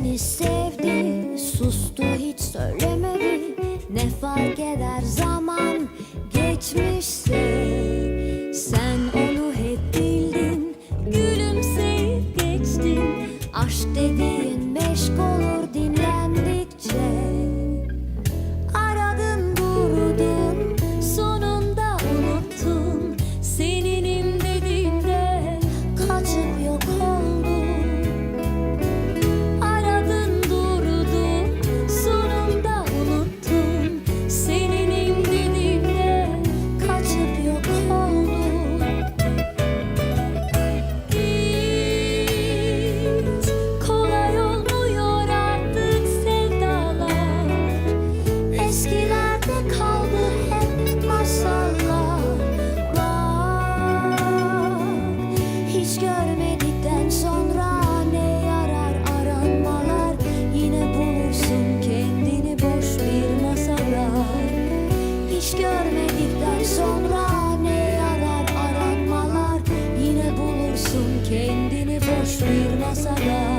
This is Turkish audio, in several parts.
Seni sevdi, sustu hiç söylemedi. Ne fark eder zaman geçmişse boş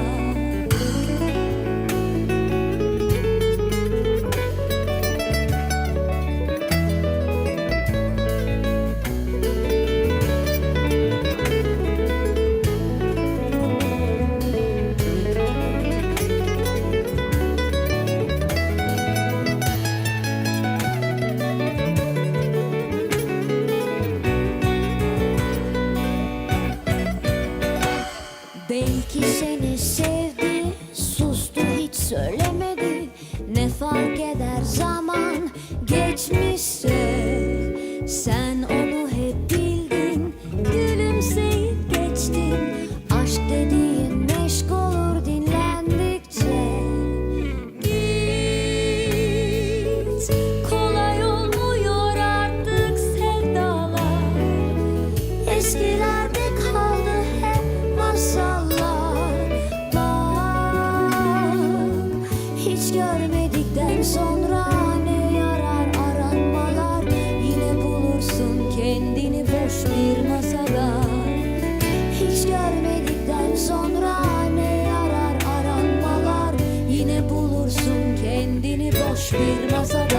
Belki seni sevdi, sustu hiç söylemedi. Ne fark eder zaman geçmişse Sen onu hiç görmedikten sonra ne yarar aranmalar? Yine bulursun kendini boş bir masada. Hiç görmedikten sonra ne yarar aranmalar? Yine bulursun kendini boş bir masada